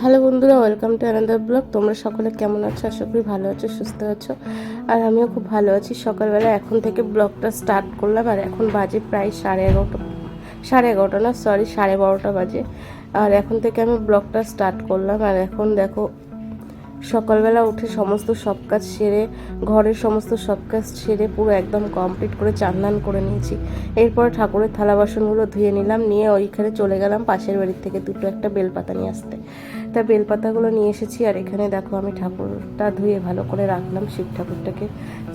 Hello বন্ধুরা welcome to আনন্দার blog তোমরা সকলে কেমন আছো? আশা করি ভালো আছো, সুস্থ আছো। আর আমিও খুব ভালো আছি। সকালবেলা এখন থেকে ব্লগটা স্টার্ট করলাম, আর এখন বাজে প্রায় সাড়ে এগারোটা সাড়ে এগারোটা না সরি সাড়ে বারোটা বাজে। আর এখন থেকে আমি ব্লগটা স্টার্ট করলাম, আর এখন দেখো সকালবেলা উঠে সমস্ত সব কাজ সেরে, ঘরের সমস্ত সব কাজ সেরে পুরো একদম কমপ্লিট করে চান্দান করে নিয়েছি। এরপর ঠাকুরের থালা বাসনগুলো ধুয়ে নিলাম, নিয়ে ওইখানে চলে গেলাম পাশের বাড়ির থেকে দুটো একটা বেলপাতা নিয়ে আসতে। তা বেলপাতাগুলো নিয়ে এসেছি আর এখানে দেখো আমি ঠাকুরটা ধুয়ে ভালো করে রাখলাম, শিব ঠাকুরটাকে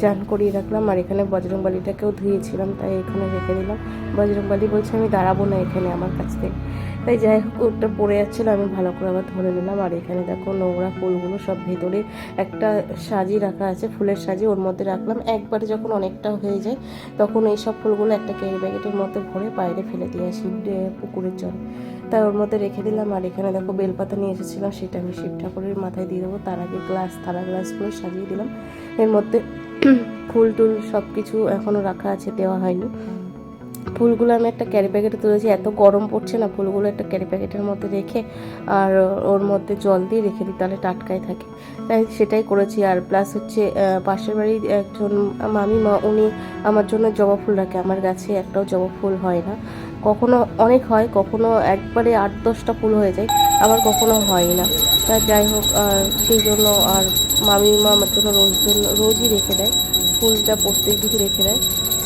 চান করিয়ে রাখলাম আর এখানে বজরংবালিটাকেও ধুয়েছিলাম, তাই এখানে রেখে দিলাম। বজরংবালি বলছে আমি দাঁড়াবো না এখানে আমার কাছ থেকে। তাই যাই হোক, ওটা পড়ে যাচ্ছিল, আমি ভালো করে আবার ধরে নিলাম আর এখানে দেখো নোংরা ফুলগুলো সব ভেতরে একটা সাজি রাখা আছে, ফুলের সাজি ওর মধ্যে রাখলাম। একবারে যখন অনেকটা হয়ে যায়, তখন এই সব ফুলগুলো একটা ক্যারি ব্যাগেটের মধ্যে ভরে বাইরে ফেলে দিয়ে আসি পুকুরের জল। তাই ওর মধ্যে রেখে দিলাম, আর এখানে দেখো বেলপাতা নিয়ে এসেছিলাম, সেটা আমি শিব ঠাকুরের মাথায় দিয়ে দেবো। তার আগে গ্লাস থালা গ্লাসগুলো সাজিয়ে দিলাম। এর মধ্যে ফুল টুল সব কিছু এখনও রাখা আছে, দেওয়া হয়নি। ফুলগুলো আমি একটা ক্যারি প্যাকেটে তুলেছি, এত গরম পড়ছে না, ফুলগুলো একটা ক্যারি প্যাকেটের মধ্যে রেখে আর ওর মধ্যে জল দিয়ে রেখে দিই, তাহলে টাটকাই থাকে। তাই সেটাই করেছি, আর প্লাস হচ্ছে পাশের বাড়ির একজন মামি, মা, উনি আমার জন্য জবা ফুল রাখে। আমার গাছে একটাও জবা ফুল হয় না। কখনো অনেক হয়, কখনো একবারে আট দশটা ফুল হয়ে যায়, আবার কখনো হয় না। তা যাই হোক, আর সেই জন্য আর মামি মা আমার জন্য রোজ জন্য, রোজই রেখে দেয়, ফুলটা প্রত্যেক দিকে রেখে দেয়।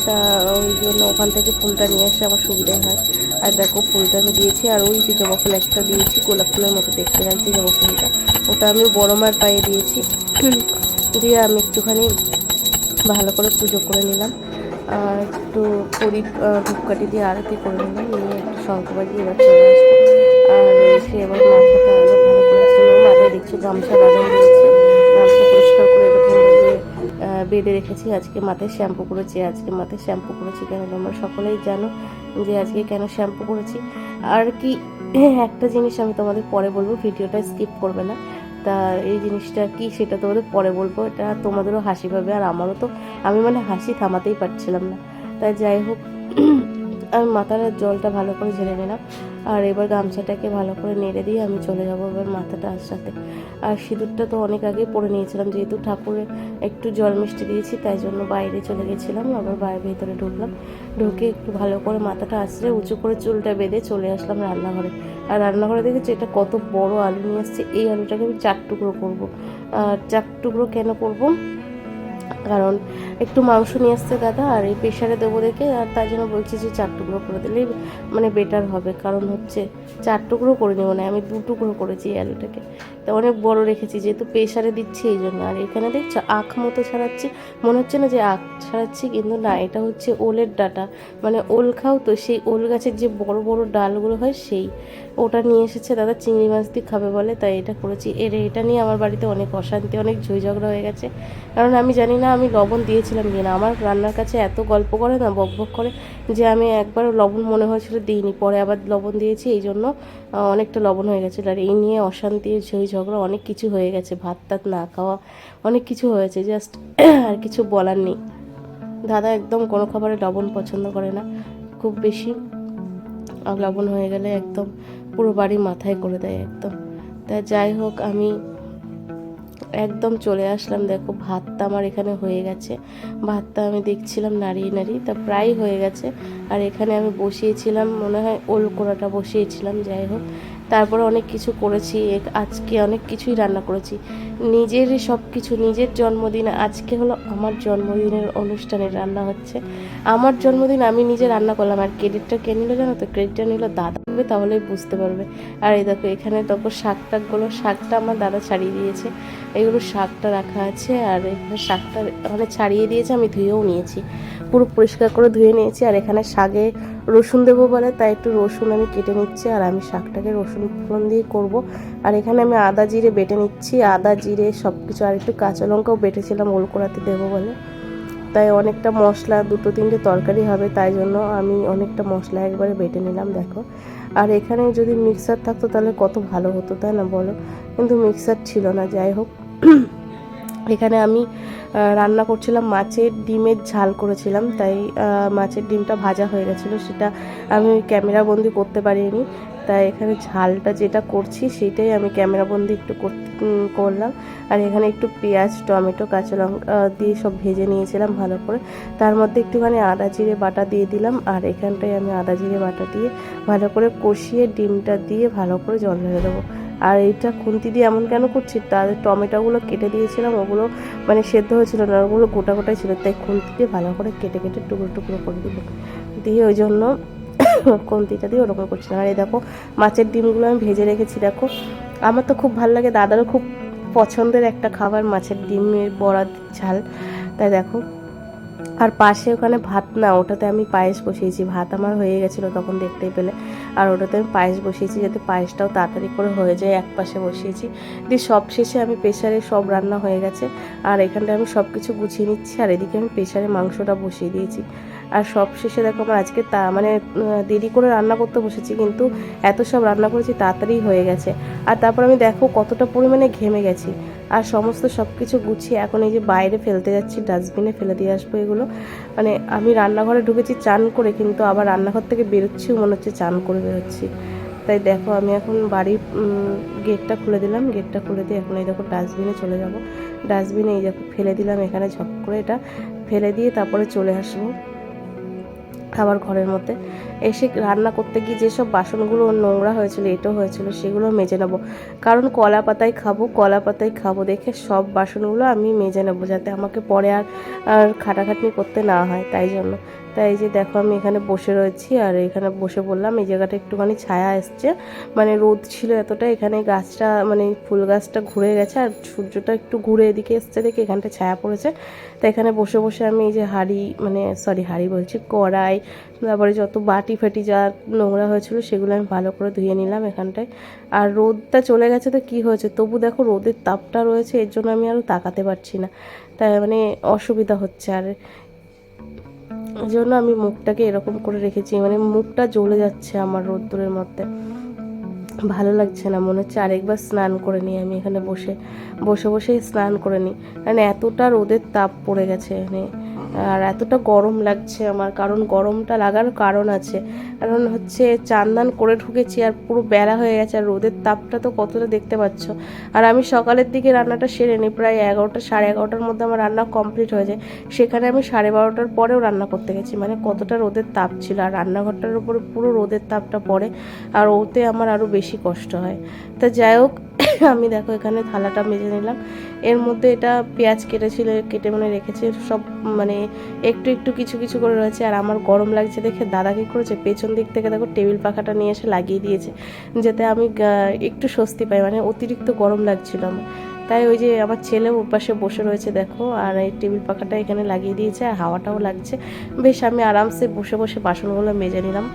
তা ওই জন্য ওখান থেকে ফুলটা নিয়ে আসলে আমার সুবিধাই হয়। আর দেখো, ফুলটা আমি দিয়েছি, আর ওই যে জবা ফুল একটা দিয়েছি, গোলাপ ফুলের মতো দেখতে লাগছে জবা ফুলটা। ওটা আমি বড় মার পায়ে দিয়েছি। দিয়ে আমি একটুখানি ভালো করে পুজো করে নিলাম। একটু প্রদীপ ধূপকাঠি দিয়ে আরতি করে নিলাম, নিয়ে একটু শঙ্করবাজি এবার চলে আসব। আর এসে এবার দেখছি গামছা বাঁধা রয়েছে। গামছা পরিষ্কার করে বেঁধে রেখেছি। আজকে মাথায় শ্যাম্পু করেছি, আজকে মাথায় শ্যাম্পু করেছি কেন তোমরা সকলেই জানো যে আজকে কেন শ্যাম্পু করেছি। আর কি একটা জিনিস আমি তোমাদের পরে বলব, ভিডিওটা স্কিপ করবে না। তা এই জিনিসটা কি সেটা তোমাদের পরে বলব। এটা তোমাদেরও হাসি পাবে আর আমারও তো, আমি মানে হাসি থামাতেই পারছিলাম না। তাই যাই হোক আমি মাথার জলটা ভালো করে ঝেড়ে নিলাম। আর এবার গামছাটাকে ভালো করে নেড়ে দিয়ে আমি চলে যাব এবার মাথাটা আসাতে আর সিঁদুরটা তো অনেক আগেই পরে নিয়েছিলাম, যেহেতু ঠাকুরের একটু জল মিষ্টি দিয়েছি, তাই জন্য বাইরে চলে গেছিলাম, আবার বাইরে ভেতরে ঢুকলাম। ঢুকে একটু ভালো করে মাথাটা আসলে উঁচু করে চুলটা বেঁধে চলে আসলাম রান্নাঘরে। আর রান্নাঘরে দেখেছি এটা কত বড় আলু নিয়ে আসছে? এই আলুটাকে আমি চার টুকরো করব। আর চার টুকরো কেন করব? কারণ একটু মাংস নিয়ে আসছে দাদা, আর এই প্রেশারে দেবো দেখে, আর তাই জন্য বলছি যে চার টুকরো করে দিলেই মানে বেটার হবে। কারণ হচ্ছে চার টুকরো করে নেব না, আমি দু টুকরো করেছি আলুটাকে। তো অনেক বড় রেখেছি, যেহেতু প্রেশারে দিচ্ছি এই জন্য। আর এখানে দেখছ আখ মতো ছাড়াচ্ছি, মনে হচ্ছে না যে আখ ছাড়াচ্ছি, কিন্তু না, এটা হচ্ছে ওলের ডাটা। মানে ওল খাও তো, সেই ওল গাছের যে বড় বড় ডালগুলো হয় সেই, ওটা নিয়ে এসেছে দাদা, চিংড়ি মাছ দিয়ে খাবে বলে, তাই এটা করেছি। এর এটা নিয়ে আমার বাড়িতে অনেক অশান্তি, অনেক ঝই ঝগড়া হয়ে গেছে। কারণ আমি জানি না আমি লবণ দিয়েছিলাম কি না। আমার রান্নার কাছে এত গল্প করে না, বক বক করে যে আমি একবার লবণ মনে হয়েছিল দিইনি। পরে আবার লবণ দিয়েছি, এই জন্য অনেকটা লবণ হয়ে গেছিল। আর এই নিয়ে অশান্তি ঝই ঝগড়া, অনেক কিছু হয়ে গেছে। ভাত টাত না খাওয়া, অনেক কিছু হয়েছে। জাস্ট আর কিছু বলার নেই। দাদা একদম কোনো খাবারে লবণ পছন্দ করে না, খুব বেশি। লবণ হয়ে গেলে একদম পুরো বাড়ি মাথায় করে দেয় একদম। তা যাই হোক, আমি একদম চলে আসলাম। দেখো, ভাতটা আমার এখানে হয়ে গেছে। ভাতটা আমি দেখছিলাম নাড়িয়ে নাড়িয়ে, তা প্রায় হয়ে গেছে। আর এখানে আমি বসিয়েছিলাম, মনে হয় ওল কোড়াটা বসিয়েছিলাম, যাই হোক। তারপরে অনেক কিছু করেছি আজকে অনেক কিছুই রান্না করেছি। নিজের সব কিছু, নিজের জন্মদিন, আজকে হলো আমার জন্মদিনের অনুষ্ঠানে রান্না হচ্ছে। আমার জন্মদিন আমি নিজে রান্না করলাম, আর ক্রেডিটটা কে নিল জানো তো? ক্রেডিটটা নিল দাদা হবে, তাহলেই বুঝতে পারবে। আর এই দেখো, এখানে দেখো শাক টাকগুলো শাকটা আমার দাদা ছাড়িয়ে দিয়েছে। এগুলো শাকটা রাখা আছে, আর এখানে শাকটা মানে ছাড়িয়ে দিয়েছে, আমি ধুয়েও নিয়েছি। পুরো পরিষ্কার করে ধুয়ে নিয়েছি, আর এখানে শাকে রসুন দেবো বলে, তাই একটু রসুন আমি কেটে নিচ্ছি, আর আমি শাকটাকে রসুন ফোড়ন দিয়ে করব। আর এখানে আমি আদা জিরে বেটে নিচ্ছি, আদা জিরে সব কিছু আর একটু কাঁচা লঙ্কাও বেটেছিলাম ওল করাতে দেবো বলে। তাই অনেকটা মশলা, দুটো তিনটে তরকারি হবে, তাই জন্য আমি অনেকটা মশলা একবারে বেটে নিলাম, দেখো। আর এখানে যদি মিক্সার থাকতো তাহলে কত ভালো হতো, তাই না বলো? কিন্তু মিক্সার ছিল না, যাই হোক। এখানে আমি রান্না করছিলাম মাছের ডিমের ঝাল করেছিলাম, তাই মাছের ডিমটা ভাজা হয়ে গেছিল, সেটা আমি ক্যামেরা বন্দি করতে পারিনি, তাই এখানে ঝালটা যেটা করছি সেটাই আমি ক্যামেরা বন্দি একটু কর- করলাম, আর এখানে একটু পেঁয়াজ, টমেটো, কাঁচা লঙ্কা দিয়ে সব ভেজে নিয়েছিলাম ভালো করে, তার মধ্যে একটুখানি আদা জিরে বাটা দিয়ে দিলাম, আর এখানটায় আমি আদা জিরে বাটা দিয়ে ভালো করে কষিয়ে ডিমটা দিয়ে ভালো করে জল ঢেলে দেবো আর এইটা খুন্তি দিয়ে এমন কেন করছি? তার টমেটোগুলো কেটে দিয়েছিলাম, ওগুলো মানে সেদ্ধ হয়েছিল না, ওগুলো গোটা গোটাই ছিল, তাই খুন্তি দিয়ে ভালো করে কেটে কেটে টুকরো টুকরো করে দিল দিয়ে ওই জন্য খুন্তিটা দিয়ে ওরকম করছিলাম আর এই দেখো, মাছের ডিমগুলো আমি ভেজে রেখেছি, দেখো। আমার তো খুব ভালো লাগে, দাদারও খুব পছন্দের একটা খাবার মাছের ডিমের বড়া ঝাল। তাই দেখো আর পাশে ওখানে ভাত না, ওটাতে আমি পায়েস বসিয়েছি। ভাত আমার হয়ে গেছিল তখন দেখতেই পেলে। আর ওটাতে আমি পায়েস বসিয়েছি যাতে পায়েসটাও তাড়াতাড়ি করে হয়ে যায়, এক পাশে বসিয়েছি। দিয়ে সব শেষে আমি প্রেশারে সব রান্না হয়ে গেছে। আর এখানটায় আমি সব কিছু গুছিয়ে নিচ্ছি, আর এদিকে আমি প্রেশারে মাংসটা বসিয়ে দিয়েছি। আর সব শেষে দেখো আমার আজকে তা মানে দেরি করে রান্না করতে বসেছি, কিন্তু এত সব রান্না করেছি তাড়াতাড়ি হয়ে গেছে। আর তারপর আমি দেখো কতটা পরিমাণে ঘেমে গেছি। আর সমস্ত সব কিছু গুছিয়ে এখন এই যে বাইরে ফেলতে যাচ্ছি, ডাস্টবিনে ফেলে দিয়ে আসব এগুলো। মানে আমি রান্নাঘরে ঢুকেছি চান করে, কিন্তু আবার রান্নাঘর থেকে বেরোচ্ছিও মনে হচ্ছে চান করে বেরোচ্ছি। তাই দেখো আমি এখন বাড়ির গেটটা খুলে দিলাম। গেটটা খুলে দিয়ে এখন এই দেখো ডাস্টবিনে চলে যাব। ডাস্টবিনে এই দেখো ফেলে দিলাম এখানে ঝপ করে এটা। ফেলে দিয়ে তারপরে চলে আসব। খাবার ঘরের মধ্যে। এসে রান্না করতে গিয়ে যেসব বাসনগুলো নোংরা হয়েছিল, এটো হয়েছিল, সেগুলো মেজে নেব। কারণ কলা পাতায় খাব, কলা পাতায় খাব দেখে সব বাসনগুলো আমি মেজে নেব যাতে আমাকে পরে আর আর খাটাখাটনি করতে না হয়, তাই জন্য। তাই এই যে দেখো আমি এখানে বসে রয়েছি, আর এখানে বসে বললাম এই জায়গাটা একটুখানি ছায়া এসছে। মানে রোদ ছিল এতটা, এখানে গাছটা মানে ফুল গাছটা ঘুরে গেছে, আর সূর্যটা একটু ঘুরে এদিকে এসছে দেখে এখানটা ছায়া পড়েছে। তো এখানে বসে বসে আমি এই যে হাঁড়ি মানে সরি হাঁড়ি বলছি, কড়াই, তারপরে যত বাটি ফাটি যা নোংরা হয়েছিল সেগুলো আমি ভালো করে ধুয়ে নিলাম এখানটায়। আর রোদটা চলে গেছে তো কি হয়েছে? তবু দেখো রোদের তাপটা রয়েছে, এর জন্য আমি আরও তাকাতে পারছি না। তাই মানে অসুবিধা হচ্ছে। আর জন্য আমি মুখটাকে এরকম করে রেখেছি মানে মুখটা জ্বলে যাচ্ছে আমার রোদ্দুরের মধ্যে। ভালো লাগছে না, মনে হচ্ছে আরেকবার স্নান করে নিই, আমি এখানে বসে বসে বসে স্নান করে নিই। কারণ এতটা রোদের তাপ পড়ে গেছে মানে আর এতটা গরম লাগছে আমার, কারণ গরমটা লাগার কারণ আছে। কারণ হচ্ছে চান্দান করে ঢুকেছি আর পুরো বেলা হয়ে গেছে, আর রোদের তাপটা তো কতটা দেখতে পাচ্ছ। আর আমি সকালের দিকে রান্নাটা সেরে নিই, প্রায় এগারোটা, সাড়ে এগারোটার মধ্যে আমার রান্না কমপ্লিট হয়ে যায়। সেখানে আমি সাড়ে বারোটার পরেও রান্না করতে গেছি মানে কতটা রোদের তাপ ছিল। আর রান্নাঘরটার উপরে পুরো রোদের তাপটা পড়ে, আর ওতে আমার আরও বেশি কষ্ট হয়। তা যাই হোক, আমি দেখো এখানে থালাটা মেজে নিলাম। এর মধ্যে এটা পেঁয়াজ কেটেছিল, কেটে মানে রেখেছে, সব মানে একটু একটু কিছু কিছু করে রয়েছে। আর আমার গরম লাগছে দেখে দাদা কী করেছে? পেছন দিক থেকে দেখো টেবিল পাখাটা নিয়ে এসে লাগিয়ে দিয়েছে, যাতে আমি একটু স্বস্তি পাই মানে অতিরিক্ত গরম লাগছিল আমার। তাই ওই যে আমার ছেলে ওর পাশে বসে রয়েছে দেখো, আর এই টেবিল পাখাটা এখানে লাগিয়ে দিয়েছে, আর হাওয়াটাও লাগছে। বেশ আমি আরামসে বসে বসে বাসনগুলো মেজে নিলাম।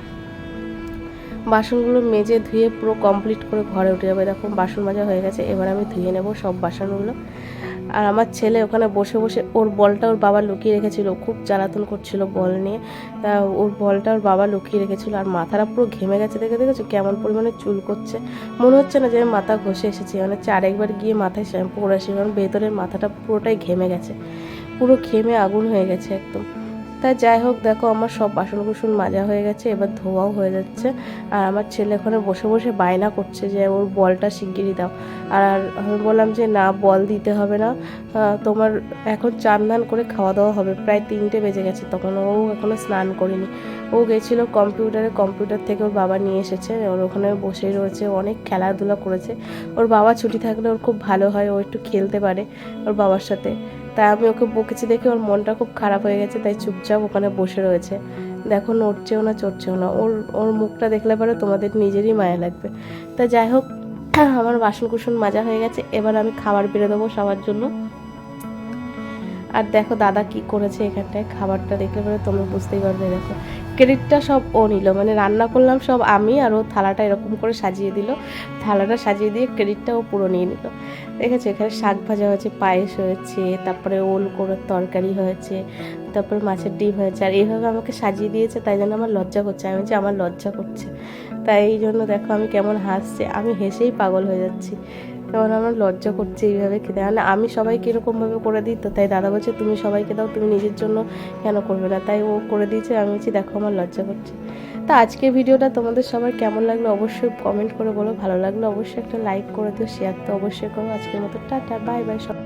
বাসনগুলো মেজে ধুয়ে পুরো কমপ্লিট করে ঘরে উঠে যাবে। এরকম বাসন মাজা হয়ে গেছে, এবার আমি ধুয়ে নেব সব বাসনগুলো। আর আমার ছেলে ওখানে বসে বসে ওর বলটা ওর বাবা লুকিয়ে রেখেছিল, খুব জ্বালাতন করছিল বল নিয়ে। তা ওর বলটা ওর বাবা লুকিয়ে রেখেছিল, আর মাথাটা পুরো ঘেমে গেছে দেখে, দেখেছ কেমন পরিমাণে চুল করছে। মনে হচ্ছে না যে আমি মাথা ঘষে এসেছি মানে হচ্ছে আরেকবার গিয়ে মাথায় শ্যাম্পু করে আসি, কারণ ভেতরের মাথাটা পুরোটাই ঘেমে গেছে। পুরো ঘেমে আগুন হয়ে গেছে একদম। তা যাই হোক, দেখো আমার সব বাসন কুসন মাজা হয়ে গেছে, এবার ধোয়াও হয়ে যাচ্ছে। আর আমার ছেলে ওখানে বসে বসে বায়না করছে যে ওর বলটা শিগগিরই দাও। আর আমি বললাম যে, না, বল দিতে হবে না। তোমার এখন চান ধান করে খাওয়া দাওয়া হবে। প্রায় তিনটে বেজে গেছে তখন, ও এখনও স্নান করিনি। ও গেছিল কম্পিউটারে, কম্পিউটার থেকে ওর বাবা নিয়ে এসেছে। ওর ওখানে বসেই রয়েছে অনেক খেলাধুলা করেছে। ওর বাবা ছুটি থাকলে ওর খুব ভালো হয়, ও একটু খেলতে পারে ওর বাবার সাথে। তাই আমি ওকে বকেছি দেখে ওর মনটা খুব খারাপ হয়ে গেছে, তাই চুপচাপ ওখানে বসে রয়েছে। দেখো, নড়ছেও না, চড়ছেও না, ওর ওর মুখটা দেখলে পরে তোমাদের নিজেরই মায়া লাগবে। তা যাই হোক, আমার বাসন কুসন মাজা হয়ে গেছে, এবার আমি খাবার বেড়ে দেবো সবার জন্য। আর দেখো, দাদা কি করেছে এখানটায়, খাবারটা দেখলে পরে তোমরা বুঝতেই পারবে, দেখো। ক্রেডিটটা সব ও নিল। মানে রান্না করলাম সব আমি আর ও থালাটা এরকম করে সাজিয়ে দিল। থালাটা সাজিয়ে দিয়ে ক্রেডিটটা ও পুরো নিয়ে নিল। দেখেছ? এখানে শাক ভাজা হয়েছে, পায়েস হয়েছে, তারপরে ওল করে তরকারি হয়েছে, তারপরে মাছের ডিম হয়েছে। আর এইভাবে আমাকে সাজিয়ে দিয়েছে, তাই জন্য আমার লজ্জা করছে। আমি যে আমার লজ্জা করছে। তাই এই জন্য দেখো আমি কেমন হাসছে, আমি হেসেই পাগল হয়ে যাচ্ছি। তখন আমার লজ্জা করছে এইভাবে খেতে। মানে আমি সবাইকে এরকমভাবে করে দিই তো, তাই দাদা বলছে, তুমি সবাইকে দাও, তুমি নিজের জন্য কেন করবে না? তাই ও করে দিয়েছে, আমি বলছি, দেখো আমার লজ্জা করছে। তো আজকের ভিডিওটা তোমাদের সবার কেমন লাগল অবশ্যই কমেন্ট করে বলো। ভালো লাগল অবশ্যই একটা লাইক করে দিও শেয়ার তো অবশ্যই করো। আজকের মতো টাটা বাই বাই সব